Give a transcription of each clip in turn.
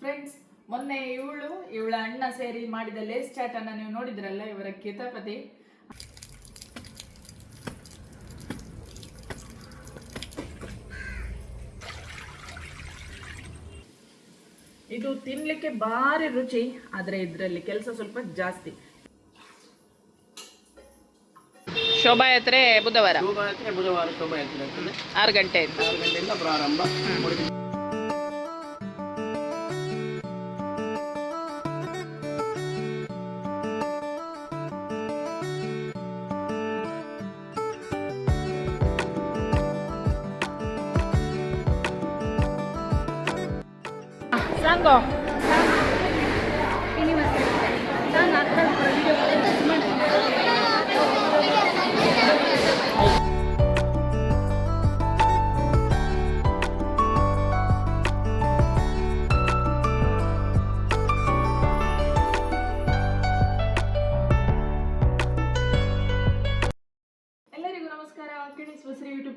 Friends ಮೊನ್ನೆ ಇವಳು ಇವಳ ಅಣ್ಣ ಸೇರಿ ಮಾಡಿದ ಲೇಸ್ ಚಾಟ್ ಅನ್ನ ನೀವು ನೋಡಿದ್ರಲ್ಲ ಇವರ ಕಿತಾಪತಿ? ಇದು ತಿನ್ಲಿಕ್ಕೆ ಭಾರಿ ರುಚಿ ಆದ್ರೆ ಇದರಲ್ಲಿ ಕೆಲಸ ಸ್ವಲ್ಪ ಜಾಸ್ತಿ. ಶೋಭಾಯಾತ್ರೆ ಬುಧವಾರ. ಶೋಭಾಯಾತ್ರೆ ಬುಧವಾರ ಶೋಭಾಯಾತ್ರೆ ಆರು ಗಂಟೆ ಆರು ಗಂಟೆಯಿಂದ ಪ್ರಾರಂಭ. ಉಡುಪಿ ಸಾಂಗೋ ಎಲ್ಲರಿಗೂ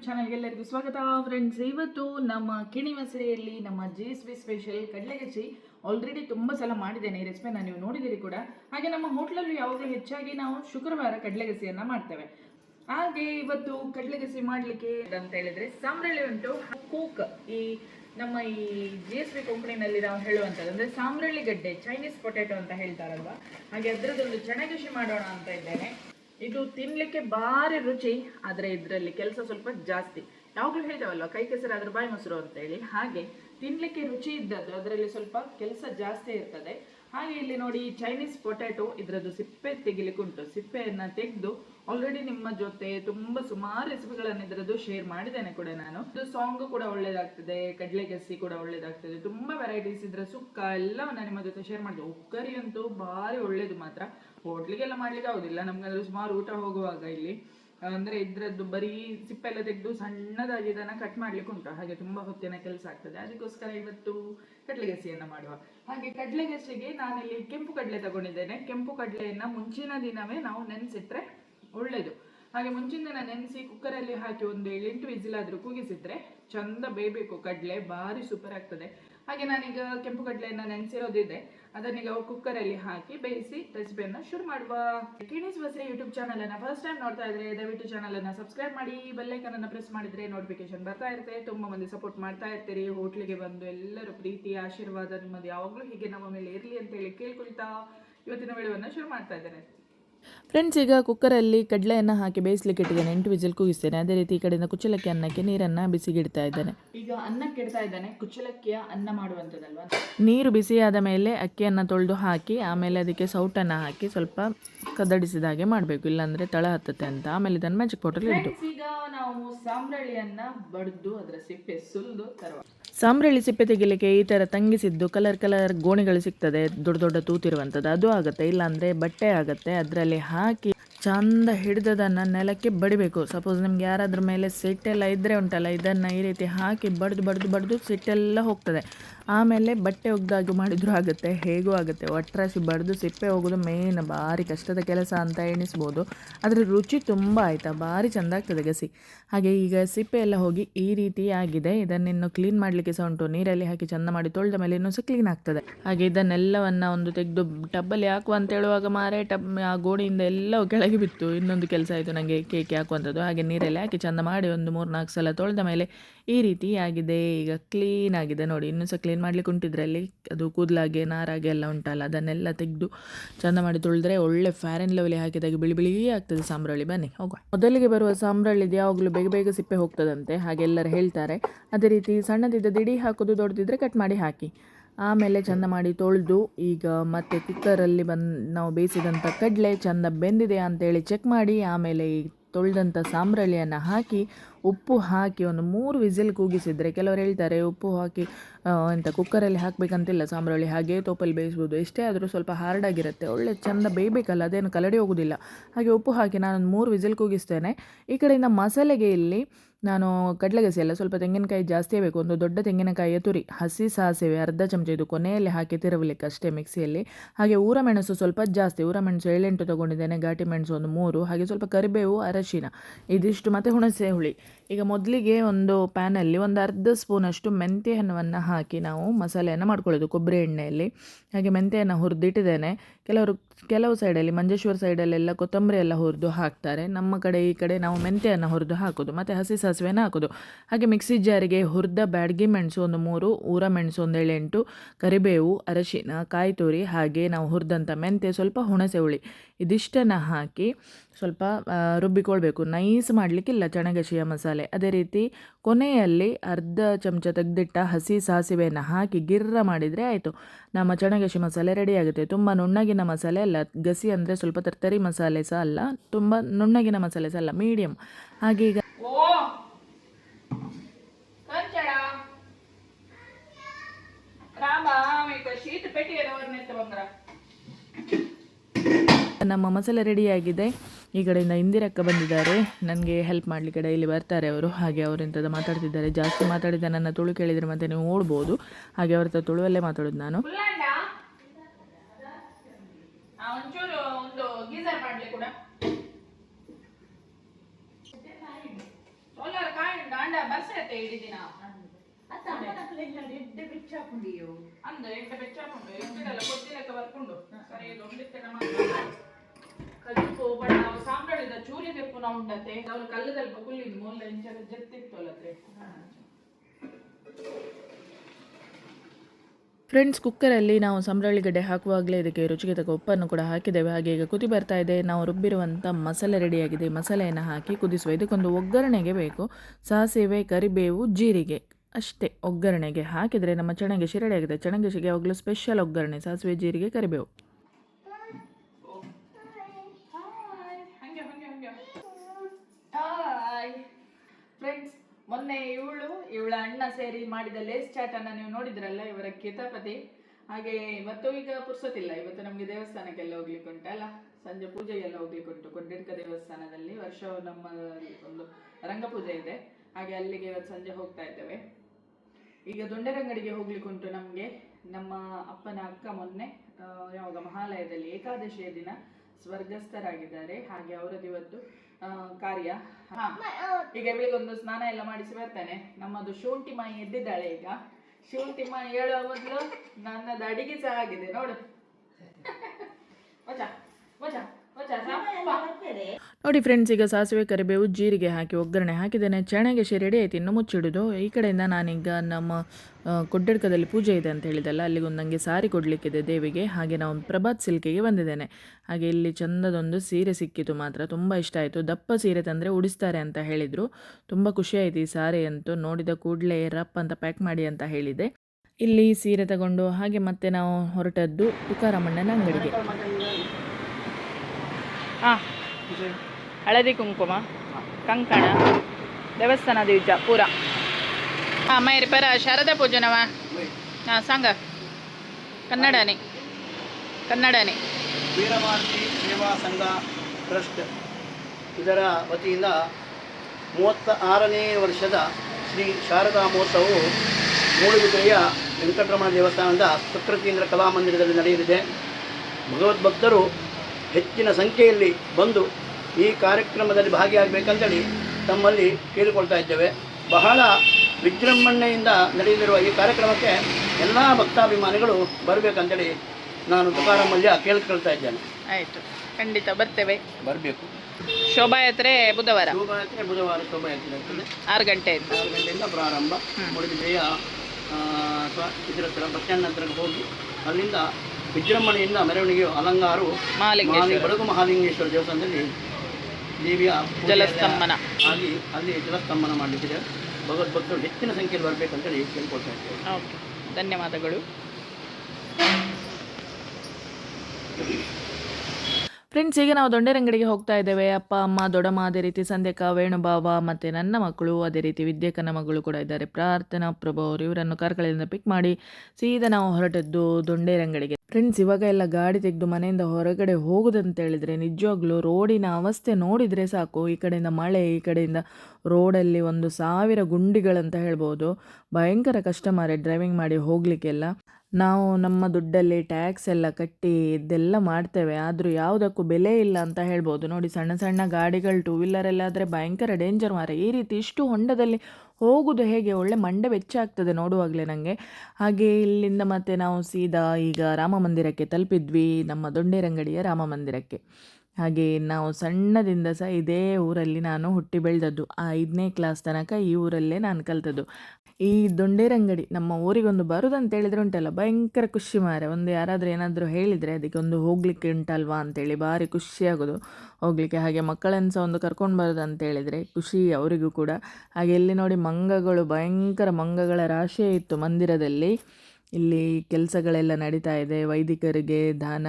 ಚಾನಲ್ಗೆ ಎಲ್ಲರಿಗೂ ಸ್ವಾಗತ. ಫ್ರೆಂಡ್ಸ್ ಇವತ್ತು ನಮ್ಮ ಕಿಣಿ ಮಸರಿಯಲ್ಲಿ ನಮ್ಮ ಜಿ ಎಸ್ ಬಿ ಸ್ಪೆಷಲ್ ಕಡಲೆಗಚ್ಚಿ ಆಲ್ರೆಡಿ ತುಂಬ ಸಲ ಮಾಡಿದ್ದೇನೆ. ಈ ರೆಸಿಪಿನ ನೀವು ನೋಡಿದ್ದೀರಿ ಕೂಡ. ಹಾಗೆ ನಮ್ಮ ಹೋಟ್ಲಲ್ಲೂ ಯಾವಾಗಲೂ ಹೆಚ್ಚಾಗಿ ನಾವು ಶುಕ್ರವಾರ ಕಡಲೆಗಸಿಯನ್ನು ಮಾಡ್ತೇವೆ. ಹಾಗೆ ಇವತ್ತು ಕಡಲೆಗಸಿ ಮಾಡಲಿಕ್ಕೆ ಅಂತ ಹೇಳಿದ್ರೆ ಸಾಂಬ್ರಳ್ಳಿ ಉಂಟು ಕೂಕ್ ಈ ನಮ್ಮ ಈ ಜಿ ಎಸ್ ಬಿ ಕೊಂಕಣಿನಲ್ಲಿ ನಾವು ಹೇಳುವಂಥದ್ದು ಅಂದರೆ ಸಾಂಬ್ರಳ್ಳಿ ಗಡ್ಡೆ ಚೈನೀಸ್ ಪೊಟ್ಯಾಟೊ ಅಂತ ಹೇಳ್ತಾರಲ್ವ? ಹಾಗೆ ಅದರದ್ದೊಂದು ಚಣಗಸಿ ಮಾಡೋಣ ಅಂತ ಇದ್ದೇನೆ. ಇದು ತಿನ್ಲಿಕ್ಕೆ ಭಾರಿ ರುಚಿ, ಆದರೆ ಇದರಲ್ಲಿ ಕೆಲಸ ಸ್ವಲ್ಪ ಜಾಸ್ತಿ. ಯಾವಾಗಲೂ ಹೇಳ್ತೇವಲ್ವ ಕೈ ಕೆಸರಾದ್ರೆ ಬಾಯಿ ಮೊಸರು ಅಂತೇಳಿ ಹಾಗೆ ತಿನ್ಲಿಕ್ಕೆ ರುಚಿ ಇದ್ದದ್ದು, ಅದರಲ್ಲಿ ಸ್ವಲ್ಪ ಕೆಲಸ ಜಾಸ್ತಿ ಇರ್ತದೆ. ಹಾಗೆ ಇಲ್ಲಿ ನೋಡಿ ಚೈನೀಸ್ ಪೊಟ್ಯಾಟೊ ಇದರದ್ದು ಸಿಪ್ಪೆ ತೆಗಿಲಿಕ್ಕೆ ಉಂಟು. ಸಿಪ್ಪೆಯನ್ನ ತೆಗೆದು ಆಲ್ರೆಡಿ ನಿಮ್ಮ ಜೊತೆ ತುಂಬಾ ಸುಮಾರು ರೆಸಿಪಿಗಳನ್ನು ಇದರದ್ದು ಶೇರ್ ಮಾಡಿದ್ದೇನೆ ಕೂಡ ನಾನು. ಇದು ಸಾಂಗ್ ಕೂಡ ಒಳ್ಳೇದಾಗ್ತದೆ ಕಡಲೆ ಗಸಿ ಕೂಡ ಒಳ್ಳೇದಾಗ್ತದೆ. ತುಂಬಾ ವೆರೈಟೀಸ್ ಇದ್ರ ಸುಕ್ಕ ಎಲ್ಲವನ್ನ ನಿಮ್ಮ ಜೊತೆ ಶೇರ್ ಮಾಡಿದೆ ಉಕ್ಕರಿ ಅಂತೂ ಭಾರಿ ಒಳ್ಳೇದು ಮಾತ್ರ. ಹೋಟ್ಲಿಗೆಲ್ಲ ಮಾಡ್ಲಿಕ್ಕೆ ಆಗುದಿಲ್ಲ. ನಮ್ಗೆ ಅಂದ್ರೆ ಸುಮಾರು ಊಟ ಹೋಗುವಾಗ ಇಲ್ಲಿ. ಅಂದ್ರೆ ಇದ್ರದ್ದು ಬರೀ ಸಿಪ್ಪೆ ಎಲ್ಲ ತೆಗೆದು ಸಣ್ಣದಾಗಿ ಇದನ್ನ ಕಟ್ ಮಾಡ್ಲಿಕ್ಕೆ ಉಂಟು. ಹಾಗೆ ತುಂಬಾ ಹೊತ್ತಿನ ಕೆಲಸ ಆಗ್ತದೆ. ಅದಕ್ಕೋಸ್ಕರ ಇವತ್ತು ಕಡಲೆಗಸಿಯನ್ನ ಮಾಡುವ. ಹಾಗೆ ಕಡಲೆಗಸಿಗೆ ನಾನಿಲ್ಲಿ ಕೆಂಪು ಕಡಲೆ ತಗೊಂಡಿದ್ದೇನೆ. ಕೆಂಪು ಕಡಲೆಯನ್ನ ಮುಂಚಿನ ದಿನವೇ ನಾವು ನೆನೆಸಿಟ್ರೆ ಒಳ್ಳೇದು. ಹಾಗೆ ಮುಂಚಿನ ದಿನ ನೆನೆಸಿ ಕುಕ್ಕರಲ್ಲಿ ಹಾಕಿ ಒಂದು ಏಳೆಂಟು ವಿಸಿಲ್ ಆದ್ರೂ ಕೂಗಿಸಿದ್ರೆ ಚಂದ ಬೇಯಬೇಕು. ಕಡಲೆ ಭಾರಿ ಸೂಪರ್ ಆಗ್ತದೆ. ಹಾಗೆ ನಾನೀಗ ಕೆಂಪು ಕಡಲೆಯನ್ನ ನೆನೆಸಿರೋದಿದೆ. ಅದನ್ನೀಗ ಕುಕ್ಕರಲ್ಲಿ ಹಾಕಿ ಬೇಯಿಸಿ ರೆಸಿಪಿಯನ್ನು ಶುರು ಮಾಡುವ. ಕಿಣಿಸ್ ಬಸ್ರಿ ಯೂಟ್ಯೂಬ್ ಚಾನಲ್ ಅನ್ನ ಫಸ್ಟ್ ಟೈಮ್ ನೋಡ್ತಾ ಇದ್ರೆ, ದಯವಿಟ್ಟು ಚಾನಲನ್ನು ಸಬ್ಸ್ಕ್ರೈಬ್ ಮಾಡಿ ಬೆಲ್ಲೈಕನ್ ಅನ್ನ ಪ್ರೆಸ್ ಮಾಡಿದ್ರೆ ನೋಟಿಫಿಕೇಶನ್ ಬರ್ತಾ ಇರುತ್ತೆ. ತುಂಬ ಮಂದಿ ಸಪೋರ್ಟ್ ಮಾಡ್ತಾ ಇರ್ತೀರಿ. ಹೋಟ್ಲಿಗೆ ಬಂದು ಎಲ್ಲರೂ ಪ್ರೀತಿ ಆಶೀರ್ವಾದ ನಿಮ್ಮದು ಯಾವಾಗಲೂ ಹೀಗೆ ನಮ್ಮ ಮೇಲೆ ಇರಲಿ ಅಂತ ಹೇಳಿ ಕೇಳ್ಕೊಳ್ತಾ ಇವತ್ತಿನ ವಿಡಿಯೋವನ್ನು ಶುರು ಮಾಡ್ತಾ ಇದ್ದೇನೆ. ಫ್ರೆಂಡ್ಸ್ ಈಗ ಕುಕ್ಕರಲ್ಲಿ ಕಡಲೆಯನ್ನು ಹಾಕಿ ಬೇಯಿಸ್ಲಿಕ್ಕೆ ಇಟ್ಟಿದ್ದೇನೆ. ಎಂಟು ವಿಸಿಲ್ ಕೂಗಿಸ್ತೇನೆ ಅದೇ ರೀತಿ ಈ ಕಡೆಯಿಂದ ಕುಚ್ಚಲಕ್ಕಿ ಅನ್ನಕ್ಕೆ ನೀರನ್ನು ಬಿಸಿಗಿಡ್ತಾ ಇದ್ದೇನೆ. ಈಗ ಅನ್ನ ಕೆಡ್ತಾ ಇದ್ದಾನೆ. ಕುಚ್ಚಲಕ್ಕಿಯ ಅನ್ನ ಮಾಡುವಂಥದ್ದಲ್ವಾ? ನೀರು ಬಿಸಿಯಾದ ಮೇಲೆ ಅಕ್ಕಿಯನ್ನು ತೊಳೆದು ಹಾಕಿ ಆಮೇಲೆ ಅದಕ್ಕೆ ಸೌಟನ್ನು ಹಾಕಿ ಸ್ವಲ್ಪ ಕದಡಿಸಿದ ಹಾಗೆ ಮಾಡಬೇಕು. ಇಲ್ಲಾಂದರೆ ತಳ ಹತ್ತುತ್ತೆ ಅಂತ. ಆಮೇಲೆ ಇದನ್ನು ಮ್ಯಾಜಿಕ್ ಪೌಡರ್ ಇಟ್ಟು ಈಗ ನಾವು ಸಾಂಬ್ರಳಿಯನ್ನು ಬಡಿದು ಅದರ ಸಿಪ್ಪೆ ಸುಲಿದು ತರುವ ಸಾಂಬ್ರಳ್ಳಿ ಸಿಪ್ಪೆ ತೆಗಿಲಿಕ್ಕೆ ಈ ಥರ ತಂಗಿಸಿದ್ದು ಕಲರ್ ಕಲರ್ ಗೋಣಿಗಳು ಸಿಗ್ತದೆ. ದೊಡ್ಡ ದೊಡ್ಡ ತೂತಿರುವಂಥದ್ದು ಅದು ಆಗುತ್ತೆ. ಇಲ್ಲಾಂದರೆ ಬಟ್ಟೆ ಆಗುತ್ತೆ. ಅದರಲ್ಲಿ ಹಾಕಿ ಚಂದ ಹಿಡಿದದನ್ನು ನೆಲಕ್ಕೆ ಬಡಿಬೇಕು. ಸಪೋಸ್ ನಿಮ್ಗೆ ಯಾರಾದ್ರ ಮೇಲೆ ಸಿಟ್ಟೆಲ್ಲ ಇದ್ದರೆ ಉಂಟಲ್ಲ, ಇದನ್ನು ಈ ರೀತಿ ಹಾಕಿ ಬಡ್ದು ಬಡ್ದು ಬಡ್ದು ಸಿಟ್ಟೆಲ್ಲ ಹೋಗ್ತದೆ. ಆಮೇಲೆ ಬಟ್ಟೆ ಒಗ್ದಾಗಿ ಮಾಡಿದ್ರು ಆಗುತ್ತೆ, ಹೇಗೂ ಆಗುತ್ತೆ. ಒಟ್ರಾಸಿ ಬಡಿದು ಸಿಪ್ಪೆ ಹೋಗೋದು ಮೇನ್ ಭಾರಿ ಕಷ್ಟದ ಕೆಲಸ ಅಂತ ಎಣಿಸ್ಬೋದು. ಅದರ ರುಚಿ ತುಂಬ ಆಯಿತಾ, ಭಾರಿ ಚೆಂದ ಆಗ್ತದೆ ಗಸಿ. ಹಾಗೆ ಈಗ ಸಿಪ್ಪೆ ಎಲ್ಲ ಹೋಗಿ ಈ ರೀತಿ ಆಗಿದೆ. ಇದನ್ನಿನ್ನು ಕ್ಲೀನ್ ಮಾಡಲಿಕ್ಕೆ ಸಹ ಉಂಟು. ನೀರಲ್ಲಿ ಹಾಕಿ ಚೆಂದ ಮಾಡಿ ತೊಳೆದ ಮೇಲೆ ಇನ್ನೂ ಸಹ ಕ್ಲೀನ್ ಆಗ್ತದೆ. ಹಾಗೆ ಇದನ್ನೆಲ್ಲವನ್ನು ಒಂದು ತೆಗೆದು ಟಬ್ಬಲ್ಲಿ ಹಾಕುವ ಅಂತ ಹೇಳುವಾಗ ಮಾರೆ ಟಬ್, ಆ ಗೋಡೆಯಿಂದ ಎಲ್ಲವೂ ಕೆಳಗೆ ಬಿತ್ತು. ಇನ್ನೊಂದು ಕೆಲಸ ಆಯಿತು ನನಗೆ ಕೇಕ್ ಹಾಕುವಂಥದ್ದು ಹಾಗೆ ನೀರಲ್ಲಿ ಹಾಕಿ ಚೆಂದ ಮಾಡಿ ಒಂದು ಮೂರು ನಾಲ್ಕು ಸಲ ತೊಳೆದ ಮೇಲೆ ಈ ರೀತಿ ಆಗಿದೆ. ಈಗ ಕ್ಲೀನ್ ಆಗಿದೆ ನೋಡಿ, ಇನ್ನೂ ಸಹ ಕ್ಲೀನ್ ಮಾಡ್ಲಿಕ್ಕೆ ಉಂಟಿದ್ರಲ್ಲಿ ಅದು ಕೂದಲಾಗೆ, ನಾರಾಗೆ ಎಲ್ಲ ಉಂಟಲ್ಲ, ಅದನ್ನೆಲ್ಲ ತೆಗೆದು ಚಂದ ಮಾಡಿ ತೊಳೆದ್ರೆ ಒಳ್ಳೆ ಫ್ಯಾರನ್ ಲೆವೆಲಿ ಹಾಕಿದಾಗ ಬಿಳಿ ಬಿಳಿ ಆಗ್ತದೆ ಸಾಂಬ್ರಾಳಿ. ಬನ್ನಿ, ಹೋಗುವ. ಮೊದಲಿಗೆ ಬರುವ ಸಾಂಬ್ರಾಳಿದು ಯಾವಾಗಲೂ ಬೇಗ ಬೇಗ ಸಿಪ್ಪೆ ಹೋಗ್ತದಂತೆ, ಹಾಗೆ ಎಲ್ಲರೂ ಹೇಳ್ತಾರೆ. ಅದೇ ರೀತಿ ಸಣ್ಣದಿದ್ದ ದಿಡಿ ಹಾಕೋದು ದೊಡ್ಡದಿದ್ದರೆ ಕಟ್ ಮಾಡಿ ಹಾಕಿ. ಆಮೇಲೆ ಚಂದ ಮಾಡಿ ತೊಳೆದು, ಈಗ ಮತ್ತೆ ಕುಕ್ಕರಲ್ಲಿ ಬಂದು ನಾವು ಬೇಯಿಸಿದಂಥ ಕಡಲೆ ಚಂದ ಬೆಂದಿದೆ ಅಂತೇಳಿ ಚೆಕ್ ಮಾಡಿ, ಆಮೇಲೆ ಈ ತೊಳೆದಂಥ ಸಾಂಬ್ರಳಿಯನ್ನು ಹಾಕಿ ಉಪ್ಪು ಹಾಕಿ ಒಂದು ಮೂರು ವಿಸಿಲ್ ಕೂಗಿಸಿದರೆ ಕೆಲವರು ಹೇಳ್ತಾರೆ, ಉಪ್ಪು ಹಾಕಿ ಎಂತ ಕುಕ್ಕರಲ್ಲಿ ಹಾಕಬೇಕಂತಿಲ್ಲ ಸಾಂಬ್ರಾಳಿ ಹಾಗೆ ತೋಪಲ್ಲಿ ಬೇಯಿಸ್ಬೋದು. ಎಷ್ಟೇ ಆದರೂ ಸ್ವಲ್ಪ ಹಾರ್ಡ್ ಆಗಿರುತ್ತೆ ಒಳ್ಳೆ ಚಂದ ಬೇಯಬೇಕಲ್ಲ, ಅದೇನು ಕಲಡಿ ಹೋಗೋದಿಲ್ಲ. ಹಾಗೆ ಉಪ್ಪು ಹಾಕಿ ನಾನೊಂದು ಮೂರು ವಿಸಿಲ್ ಕೂಗಿಸ್ತೇನೆ. ಈ ಕಡೆಯಿಂದ ಮಸಾಲೆಗೆ ಇಲ್ಲಿ ನಾನು ಕಡಲೆಗಸಿ ಎಲ್ಲ ಸ್ವಲ್ಪ ತೆಂಗಿನಕಾಯಿ ಜಾಸ್ತಿ ಬೇಕು, ಒಂದು ದೊಡ್ಡ ತೆಂಗಿನಕಾಯಿಯ ತುರಿ, ಹಸಿ ಸಾಸಿವೆ, ಅರ್ಧ ಚಮಚ ಇದು ಕೊನೆಯಲ್ಲಿ ಹಾಕಿ ತಿರುವಲಿಕ್ಕೆ ಅಷ್ಟೇ ಮಿಕ್ಸಿಯಲ್ಲಿ. ಹಾಗೆ ಊರ ಮೆಣಸು ಸ್ವಲ್ಪ ಜಾಸ್ತಿ ಊರ ಮೆಣಸು ಏಳೆಂಟು ತೊಗೊಂಡಿದ್ದೇನೆ ಘಾಟಿ ಮೆಣಸು ಒಂದು ಮೂರು, ಹಾಗೆ ಸ್ವಲ್ಪ ಕರಿಬೇವು, ಅರಶಿನ, ಇದಿಷ್ಟು, ಮತ್ತು ಹುಣಸೆ ಹುಳಿ. ಈಗ ಮೊದಲಿಗೆ ಒಂದು ಪ್ಯಾನಲ್ಲಿ ಒಂದು ಅರ್ಧ ಸ್ಪೂನಷ್ಟು ಹಣ್ಣವನ್ನು ಹಾಕಿ ನಾವು ಮಸಾಲೆಯನ್ನು ಮಾಡ್ಕೊಳ್ಳೋದು ಕೊಬ್ಬರಿ ಎಣ್ಣೆಯಲ್ಲಿ. ಹಾಗೆ ಮೆಂತ್ಯನ ಹುರಿದಿಟ್ಟಿದ್ದೇನೆ. ಕೆಲವರು ಕೆಲವು ಸೈಡಲ್ಲಿ ಮಂಜೇಶ್ವರ ಸೈಡಲ್ಲೆಲ್ಲ ಕೊತ್ತಂಬರಿ ಎಲ್ಲ ಹುರಿದು ಹಾಕ್ತಾರೆ. ನಮ್ಮ ಕಡೆ ಈ ಕಡೆ ನಾವು ಮೆಂತೆಯನ್ನು ಹುರಿದು ಹಾಕೋದು, ಮತ್ತು ಹಸಿ ಸಾಸಿವೆನ ಹಾಕೋದು. ಹಾಗೆ ಮಿಕ್ಸಿ ಜಾರಿಗೆ ಹುರಿದ ಬ್ಯಾಡಗಿ ಮೆಣಸು ಒಂದು ಮೂರು, ಊರ ಮೆಣಸು ಒಂದು ಏಳೆಂಟು, ಕರಿಬೇವು, ಅರಶಿನ, ಕಾಯಿ ತುರಿ, ಹಾಗೆ ನಾವು ಹುರಿದಂಥ ಮೆಂತ್ಯ, ಸ್ವಲ್ಪ ಹುಣಸೆ ಹುಳಿ ಇದಿಷ್ಟನ್ನು ಹಾಕಿ ಸ್ವಲ್ಪ ರುಬ್ಬಿಕೊಳ್ಬೇಕು. ನೈಸ್ ಮಾಡಲಿಕ್ಕಿಲ್ಲ ಚಣಗಶಿಯ ಮಸಾಲೆ. ಅದೇ ರೀತಿ ಕೊನೆಯಲ್ಲಿ ಅರ್ಧ ಚಮಚ ತೆಗೆದಿಟ್ಟ ಹಸಿ ಸಾಸಿವೆಯನ್ನು ಹಾಕಿ ಗಿರ್ರ ಮಾಡಿದರೆ ಆಯಿತು. ನಮ್ಮ ಚಣಗಶಿ ಮಸಾಲೆ ರೆಡಿಯಾಗುತ್ತೆ ತುಂಬ ನುಣ್ಣಗಿನ ಮಸಾಲೆ ಗಸಿ ಅಂದರೆ ಸ್ವಲ್ಪ ತರ್ತರಿ ಮಸಾಲೆ ಸಹ ಅಲ್ಲ ತುಂಬ ನುಣ್ಣಗಿನ ಮಸಾಲೆ ಸಹ ಅಲ್ಲ ಮೀಡಿಯಂ ಹಾಗೆ ಈಗ ನಮ್ಮ ಮಸಾಲೆ ರೆಡಿಯಾಗಿದೆ ಈ ಕಡೆಯಿಂದ ಇಂದಿರಕ್ಕ ಬಂದಿದ್ದಾರೆ. ನನಗೆ ಹೆಲ್ಪ್ ಮಾಡಲಿಕ್ಕೆ ಡೈಲಿ ಬರ್ತಾರೆ ಅವರು. ಹಾಗೆ ಅವರು ಎಂಥದ್ದು ಮಾತಾಡ್ತಿದ್ದಾರೆ. ಜಾಸ್ತಿ ಮಾತಾಡಿದ ನನ್ನ ತುಳು ಕೇಳಿದರೆ ಮತ್ತೆ ನೀವು ನೋಡ್ಬೋದು ಹಾಗೆ ಅವ್ರ ತುಳುವಲ್ಲೇ ಮಾತಾಡೋದು ನಾನು ಫುಲ್ಲಾಂಡ ಆ, ಒಂಚೂರು ಒಂದು ಗೀಸರ್ ಮಾಡ್ಲಿ ಕೂಡ ಸೋಲಾರ್ ಕಾಯಿ ಉಂಟು ಅಂಡ ಬರ್ಸತ್ತೆ ಇಡೀ ದಿನ. ಅಂದ ಎಂಟ ಬೆಚ್ಚಾಕೊಂಡು ಕೊತ್ತಿಲೆಕ್ಕ ಬರ್ಕೊಂಡು. ಸರಿ ದೊಡ್ಡಿತ್ತನ ಕಲ್ಪು ಬಣ್ಣ ಸಾಂಬ್ರಾಣಿದ ಚೂರಿ ತೆಪ್ಪುನ ಉಂಡತೆ ಅವ್ರು ಕಲ್ಲದಲ್ಪ ಕುಲ್ಲಿಂದು ಮೂಲ ಇಂಚಲ ಜತ್ತಿತ್ತು ಅಲ್ಲದ್ರೆ ಫ್ರೆಂಡ್ಸ್, ಕುಕ್ಕರಲ್ಲಿ ನಾವು ಸಂಬ್ರಳ್ಳಿಗಡ್ಡೆ ಹಾಕುವಾಗಲೇ ಇದಕ್ಕೆ ರುಚಿಗೆ ತಕ್ಕ ಉಪ್ಪನ್ನು ಕೂಡ ಹಾಕಿದ್ದೇವೆ. ಹಾಗೆ ಈಗ ಕುದಿ ಬರ್ತಾ ಇದೆ. ನಾವು ರುಬ್ಬಿರುವಂಥ ಮಸಾಲೆ ರೆಡಿಯಾಗಿದೆ. ಮಸಾಲೆಯನ್ನು ಹಾಕಿ ಕುದಿಸುವ. ಇದಕ್ಕೊಂದು ಒಗ್ಗರಣೆಗೆ ಬೇಕು. ಸಾಸಿವೆ, ಕರಿಬೇವು, ಜೀರಿಗೆ ಅಷ್ಟೇ ಒಗ್ಗರಣೆಗೆ ಹಾಕಿದರೆ ನಮ್ಮ ಚಣಗೆಶಿ ಆಗಿದೆ ಚಣಗೆಶಿಗೆ ಯಾವಾಗಲೂ ಸ್ಪೆಷಲ್ ಒಗ್ಗರಣೆ. ಸಾಸಿವೆ, ಜೀರಿಗೆ, ಕರಿಬೇವು. ಫ್ರೆಂಡ್ಸ್ ಮೊನ್ನೆ ಇವಳು, ಇವಳ ಅಣ್ಣ ಸೇರಿ ಮಾಡಿದ ಲೇಸ್ ಚಾಟ್ ಅನ್ನ ನೀವು ನೋಡಿದ್ರಲ್ಲ ಇವರ ಕಿತಾಪತಿ? ಹಾಗೆ ಇವತ್ತು ಈಗ ಪುರ್ಸೊತ್ತಿಲ್ಲ. ಇವತ್ತು ನಮಗೆ ದೇವಸ್ಥಾನಕ್ಕೆಲ್ಲ ಹೋಗ್ಲಿಕ್ಕೆ ಉಂಟಲ್ಲ ಸಂಜೆ ಪೂಜೆಗೆಲ್ಲ ಹೋಗ್ಲಿಕ್ಕೆ ಉಂಟು. ದೇವಸ್ಥಾನದಲ್ಲಿ ವರ್ಷ ನಮ್ಮ ಒಂದು ರಂಗಪೂಜೆ ಇದೆ. ಹಾಗೆ ಅಲ್ಲಿಗೆ ಇವತ್ತು ಸಂಜೆ ಹೋಗ್ತಾ ಇದ್ದೇವೆ. ಈಗ ದೊಂಡರಂಗಡಿಗೆ ಹೋಗ್ಲಿಕ್ಕೆ ಉಂಟು ನಮಗೆ. ನಮ್ಮ ಅಪ್ಪನ ಅಕ್ಕ ಮೊನ್ನೆ ಯಾವಾಗ ಮಹಾಲಯದಲ್ಲಿ ಏಕಾದಶಿಯ ದಿನ ಸ್ವರ್ಗಸ್ಥರಾಗಿದ್ದಾರೆ. ಹಾಗೆ ಅವರದ್ದು ಇವತ್ತು ಕಾರ್ಯ. ಈಗ ಒಂದು ಸ್ನಾನ ಎಲ್ಲ ಮಾಡಿಸಿ ಬರ್ತೇನೆ. ನಮ್ಮದು ಶುಂಠಿ ಮಾಯಿ ಎದ್ದಿದ್ದಾಳೆ ಈಗ. ಶುಂಠಿ ಮಾಯಿ ಹೇಳುವ ಮೊದಲು ನನ್ನದು ಅಡಿಗೆ ಸಹ ಆಗಿದೆ, ನೋಡು. ಮಜಾ ಸಾಪ. ನೋಡಿ ಫ್ರೆಂಡ್ಸ್ ಈಗ ಸಾಸಿವೆ ಕರಿಬೇವು ಜೀರಿಗೆ ಹಾಕಿ ಒಗ್ಗರಣೆ ಹಾಕಿದ್ದೇನೆ. ಚಣಗೆಶಿ ರೆಡಿ ಆಯ್ತು ಇನ್ನು ಮುಚ್ಚಿಡೋದು. ಈ ಕಡೆಯಿಂದ ನಾನೀಗ ನಮ್ಮ ಕೊಡ್ಡಡ್ಕದಲ್ಲಿ ಪೂಜೆ ಇದೆ ಅಂತ ಹೇಳಿದಲ್ಲ ಅಲ್ಲಿಗೊಂದು ನನಗೆ ಸಾರಿ ಕೊಡಲಿಕ್ಕಿದೆ ದೇವಿಗೆ. ಹಾಗೆ ನಾವು ಪ್ರಭಾತ್ ಸಿಲ್ಕಿಗೆ ಬಂದಿದ್ದೇನೆ. ಹಾಗೆ ಇಲ್ಲಿ ಚಂದದೊಂದು ಸೀರೆ ಸಿಕ್ಕಿತು ಮಾತ್ರ ತುಂಬ ಇಷ್ಟ ಆಯಿತು. ದಪ್ಪ ಸೀರೆ ತಂದರೆ ಉಡಿಸ್ತಾರೆ ಅಂತ ಹೇಳಿದರು. ತುಂಬ ಖುಷಿಯಾಯಿತು ಈ ಸಾರಿ ಅಂತೂ ನೋಡಿದ ಕೂಡಲೇ ರಪ್ ಅಂತ ಪ್ಯಾಕ್ ಮಾಡಿ ಅಂತ ಹೇಳಿದೆ ಇಲ್ಲಿ ಸೀರೆ ತಗೊಂಡು ಹಾಗೆ ಮತ್ತೆ ನಾವು ಹೊರಟದ್ದು ತುಕಾರಾಮಣ್ಣನ ಅಂಗಡಿಗೆ. ಹಾ ಹಳದಿ ಕುಂಕುಮ, ಕಂಕಣ, ದೇವಸ್ಥಾನ ದಿವಸ ಪೂರ. ಹಾಂ ಮೈರಿ ಪರ, ಶಾರದಾ ಪೂಜನವ? ಹಾಂ ಸಾಂಗ. ಕನ್ನಡನೇ. ಕನ್ನಡನೇ. ವೀರಮಾರ್ತಿ ಸೇವಾ ಸಂಘ ಟ್ರಸ್ಟ್ ಇದರ ವತಿಯಿಂದ ಮೂವತ್ತ ಆರನೇ ವರ್ಷದ ಶ್ರೀ ಶಾರದಾ ಮಹೋತ್ಸವವು ಮೂಡುಬಿದ್ರೆಯ ವೆಂಕಟರಮಣ ದೇವಸ್ಥಾನದ ಪ್ರಕೃತೀಂದ್ರ ಕಲಾಮಂದಿರದಲ್ಲಿ ನಡೆಯಲಿದೆ. ಭಗವದ್ಭಕ್ತರು ಹೆಚ್ಚಿನ ಸಂಖ್ಯೆಯಲ್ಲಿ ಬಂದು ಈ ಕಾರ್ಯಕ್ರಮದಲ್ಲಿ ಭಾಗಿಯಾಗಬೇಕಂತೇಳಿ ತಮ್ಮಲ್ಲಿ ಕೇಳಿಕೊಳ್ತಾ ಇದ್ದೇವೆ. ಬಹಳ ವಿಜೃಂಭಣೆಯಿಂದ ನಡೆಯಲಿರುವ ಈ ಕಾರ್ಯಕ್ರಮಕ್ಕೆ ಎಲ್ಲ ಭಕ್ತಾಭಿಮಾನಿಗಳು ಬರಬೇಕಂತೇಳಿ ನಾನು ತುಕಾರ ಮಲ್ಯ ಕೇಳ್ಕೊಳ್ತಾ ಇದ್ದೇನೆ. ಆಯಿತು ಖಂಡಿತ ಬರ್ತೇವೆ. ಬರಬೇಕು. ಶೋಭಾಯಾತ್ರೆ ಬುಧವಾರ. ಶೋಭಾಯಾತ್ರೆ ಬುಧವಾರ ಶೋಭಾಯಾತ್ರೆ ಆಗ್ತದೆ ಆರು ಗಂಟೆ ಆರು ಗಂಟೆಯಿಂದ ಪ್ರಾರಂಭ. ಸ್ವ ಇದರ ಹತ್ರ ಬಸ್ ಸ್ಟ್ಯಾಂಡ್ ಹತ್ರಕ್ಕೆ ಹೋಗಿ ಅಲ್ಲಿಂದ ವಿಜೃಂಭಣೆಯಿಂದ ಮೆರವಣಿಗೆಯು ಅಲಂಗಾರು ಬಡಗು ಮಹಾಲಿಂಗೇಶ್ವರ ದೇವಸ್ಥಾನದಲ್ಲಿ ದೇವಿಯ ಜಲಸ್ತಂಭನ. ಆಗಿ ಅಲ್ಲಿ ಜಲಸ್ತಂಭನ ಮಾಡಲಿಕ್ಕಿದೆ. ಭಗವದ್ಭಕ್ತರು ಹೆಚ್ಚಿನ ಸಂಖ್ಯೆಯಲ್ಲಿ ಬರಬೇಕಂತೇಳಿ ಕೇಳ್ಕೊಳ್ತಾ ಇದ್ದೇವೆ. ಓಕೆ. ಧನ್ಯವಾದಗಳು. ಫ್ರೆಂಡ್ಸ್ ಈಗ ನಾವು ದೊಂಡೆರಂಗಡಿಗೆ ಹೋಗ್ತಾ ಇದ್ದೇವೆ. ಅಪ್ಪ, ಅಮ್ಮ, ದೊಡ್ಡಮ್ಮ ಅದೇ ರೀತಿ ಸಂಧ್ಯಕ ವೇಣುಭಾವ ಮತ್ತು ನನ್ನ ಮಕ್ಕಳು ಅದೇ ರೀತಿ ವಿದ್ಯಕನ ಮಗಳು ಕೂಡ ಇದ್ದಾರೆ. ಪ್ರಾರ್ಥನಾ ಪ್ರಭು ಅವರು ಇವರನ್ನು ಕಾರ್ಕಳದಿಂದ ಪಿಕ್ ಮಾಡಿ ಸೀದಾ ನಾವು ಹೊರಟದ್ದು ದೊಂಡೇರಂಗಡಿಗೆ ಫ್ರೆಂಡ್ಸ್ ಇವಾಗ ಎಲ್ಲ ಗಾಡಿ ತೆಗೆದು ಮನೆಯಿಂದ ಹೊರಗಡೆ ಹೋಗುದಂತ ಹೇಳಿದ್ರೆ ನಿಜವಾಗ್ಲೂ ರೋಡಿನ ಅವಸ್ಥೆ ನೋಡಿದರೆ ಸಾಕು. ಈ ಕಡೆಯಿಂದ ಮಳೆ, ಈ ಕಡೆಯಿಂದ ರೋಡಲ್ಲಿ ಒಂದು ಸಾವಿರ ಗುಂಡಿಗಳಂತ ಹೇಳ್ಬೋದು. ಭಯಂಕರ ಕಷ್ಟ ಮಾರೆ ಡ್ರೈವಿಂಗ್ ಮಾಡಿ ಹೋಗಲಿಕ್ಕೆಲ್ಲ. ನಾವು ನಮ್ಮ ದುಡ್ಡಲ್ಲಿ ಟ್ಯಾಕ್ಸ್ ಎಲ್ಲ ಕಟ್ಟಿ ಇದೆಲ್ಲ ಮಾಡ್ತೇವೆ. ಆದರೂ ಯಾವುದಕ್ಕೂ ಬೆಲೆ ಇಲ್ಲ ಅಂತ ಹೇಳ್ಬೋದು. ನೋಡಿ, ಸಣ್ಣ ಸಣ್ಣ ಗಾಡಿಗಳು ಟೂ ವೀಲರಲ್ಲಾದರೆ ಭಯಂಕರ ಡೇಂಜರ್ ಮಾರೆ. ಈ ರೀತಿ ಇಷ್ಟು ಹೊಂಡದಲ್ಲಿ ಹೋಗೋದು ಹೇಗೆ? ಒಳ್ಳೆ ಮಂಡೆ ವೆಚ್ಚ ಆಗ್ತದೆ ನೋಡುವಾಗಲೇ ನನಗೆ ಹಾಗೆ ಇಲ್ಲಿಂದ ಮತ್ತೆ ನಾವು ಸೀದಾ ಈಗ ರಾಮ ಮಂದಿರಕ್ಕೆ ತಲುಪಿದ್ವಿ, ನಮ್ಮ ದೊಂಡೇರಂಗಡಿಯ ರಾಮ ಮಂದಿರಕ್ಕೆ. ಹಾಗೆ ನಾವು ಸಣ್ಣದಿಂದ ಸಹ ಇದೇ ಊರಲ್ಲಿ ನಾನು ಹುಟ್ಟಿ ಬೆಳೆದದ್ದು. ಐದನೇ ಕ್ಲಾಸ್ ತನಕ ಈ ಊರಲ್ಲೇ ನಾನು ಕಲ್ತದ್ದು. ಈ ದೊಂಡೇರಂಗಡಿ ನಮ್ಮ ಊರಿಗೊಂದು ಬರುದಂತ ಹೇಳಿದ್ರೆ ಉಂಟಲ್ಲ, ಭಯಂಕರ ಖುಷಿ ಮಾರೆ. ಒಂದು ಯಾರಾದರೂ ಏನಾದರೂ ಹೇಳಿದರೆ ಅದಕ್ಕೆ ಒಂದು ಹೋಗ್ಲಿಕ್ಕೆ ಉಂಟಲ್ವಾ ಅಂತೇಳಿ ಭಾರಿ ಖುಷಿ ಆಗೋದು. ಹೋಗ್ಲಿಕ್ಕೆ ಹಾಗೆ ಮಕ್ಕಳನ್ನು ಸಹ ಒಂದು ಕರ್ಕೊಂಡು ಬರೋದು ಅಂತ ಹೇಳಿದರೆ ಖುಷಿ ಅವರಿಗೂ ಕೂಡ. ಹಾಗೆ ಇಲ್ಲಿ ನೋಡಿ ಮಂಗಗಳು, ಭಯಂಕರ ಮಂಗಗಳ ರಾಶಿಯೇ ಇತ್ತು ಮಂದಿರದಲ್ಲಿ. ಇಲ್ಲಿ ಕೆಲಸಗಳೆಲ್ಲ ನಡೀತಾ ಇದೆ. ವೈದಿಕರಿಗೆ ದಾನ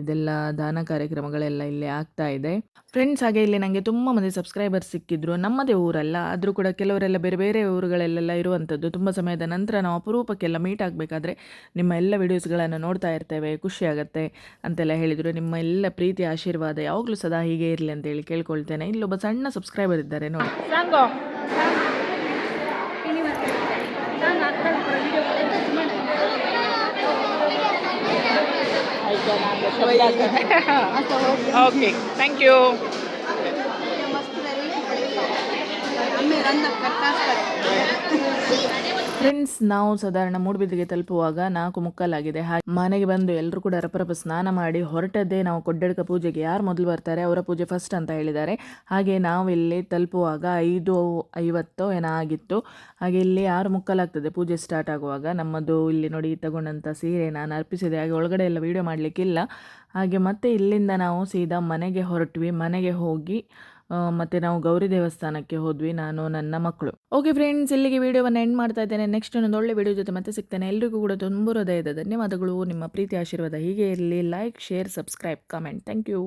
ಇದೆಲ್ಲ ದಾನ ಕಾರ್ಯಕ್ರಮಗಳೆಲ್ಲ ಇಲ್ಲಿ ಆಗ್ತಾ ಇದೆ. ಫ್ರೆಂಡ್ಸ್ ಹಾಗೆ ಇಲ್ಲಿ ನನಗೆ ತುಂಬ ಮಂದಿ ಸಬ್ಸ್ಕ್ರೈಬರ್ಸ್ ಸಿಕ್ಕಿದ್ರು. ನಮ್ಮದೇ ಊರಲ್ಲ, ಆದರೂ ಕೂಡ ಕೆಲವರೆಲ್ಲ ಬೇರೆ ಬೇರೆ ಊರುಗಳಲ್ಲೆಲ್ಲ ಇರುವಂಥದ್ದು ತುಂಬ ಸಮಯದ ನಂತರ ನಾವು ಅಪರೂಪಕ್ಕೆಲ್ಲ ಮೀಟ್ ಆಗಬೇಕಾದ್ರೆ ನಿಮ್ಮ ಎಲ್ಲ ವಿಡಿಯೋಸ್ಗಳನ್ನು ನೋಡ್ತಾ ಇರ್ತೇವೆ, ಖುಷಿ ಆಗುತ್ತೆ ಅಂತೆಲ್ಲ ಹೇಳಿದರು. ನಿಮ್ಮ ಎಲ್ಲ ಪ್ರೀತಿ, ಆಶೀರ್ವಾದ ಯಾವಾಗಲೂ ಸದಾ ಹೀಗೆ ಇರಲಿ ಅಂತೇಳಿ ಕೇಳ್ಕೊಳ್ತೇನೆ. ಇಲ್ಲೊಬ್ಬ ಸಣ್ಣ ಸಬ್ಸ್ಕ್ರೈಬರ್ ಇದ್ದಾರೆ ನೋಡಿ. ಸಾಂಗೋ ಓಕೆ ಥ್ಯಾಂಕ್ ಯು ಫ್ರೆಂಡ್ಸ್ ನಾವು ಸಾಧಾರಣ ಮೂಡುಬಿದ್ರಿಗೆ ತಲುಪುವಾಗ ನಾಲ್ಕು ಮುಕ್ಕಾಲಾಗಿದೆ. ಹಾಗೆ ಮನೆಗೆ ಬಂದು ಎಲ್ಲರೂ ಕೂಡ ರಪರಪ ಸ್ನಾನ ಮಾಡಿ ಹೊರಟದ್ದೇ ನಾವು ಕೊಡ್ಡಡ್ಕ ಪೂಜೆಗೆ ಯಾರು ಮೊದಲು ಬರ್ತಾರೆ ಅವರ ಪೂಜೆ ಫಸ್ಟ್ ಅಂತ ಹೇಳಿದ್ದಾರೆ. ಹಾಗೆ ನಾವು ಇಲ್ಲಿ ತಲುಪುವಾಗ ಐದು ಐವತ್ತೋ ಏನೋ ಆಗಿತ್ತು. ಹಾಗೆ ಇಲ್ಲಿ ಯಾರು ಮುಕ್ಕಾಲಾಗ್ತದೆ ಪೂಜೆ ಸ್ಟಾರ್ಟ್ ಆಗುವಾಗ. ನಮ್ಮದು ಇಲ್ಲಿ ನೋಡಿ ತಗೊಂಡಂಥ ಸೀರೆ ನಾನು ಅರ್ಪಿಸಿದೆ. ಹಾಗೆ ಒಳಗಡೆ ಎಲ್ಲ ವೀಡಿಯೋ ಮಾಡಲಿಕ್ಕಿಲ್ಲ. ಹಾಗೆ ಮತ್ತೆ ಇಲ್ಲಿಂದ ನಾವು ಸೀದಾ ಮನೆಗೆ ಹೊರಟ್ವಿ. ಮನೆಗೆ ಹೋಗಿ ಮತ್ತೆ ನಾವು ಗೌರಿ ದೇವಸ್ಥಾನಕ್ಕೆ ಹೋದ್ವಿ, ನಾನು, ನನ್ನ ಮಕ್ಕಳು ಓಕೆ ಫ್ರೆಂಡ್ಸ್ ಇಲ್ಲಿಗೆ ವಿಡಿಯೋವನ್ನು ಎಂಡ್ ಮಾಡ್ತಾ ಇದ್ದೇನೆ. ನೆಕ್ಸ್ಟ್ ಒಂದು ಒಳ್ಳೆ ವಿಡಿಯೋ ಜೊತೆ ಮತ್ತೆ ಸಿಗ್ತೇನೆ. ಎಲ್ರಿಗೂ ಕೂಡ ತುಂಬ ಹೃದಯದ ಧನ್ಯವಾದಗಳು. ನಿಮ್ಮ ಪ್ರೀತಿ, ಆಶೀರ್ವಾದ ಹೀಗೆ ಇರಲಿ. Like share subscribe comment thank you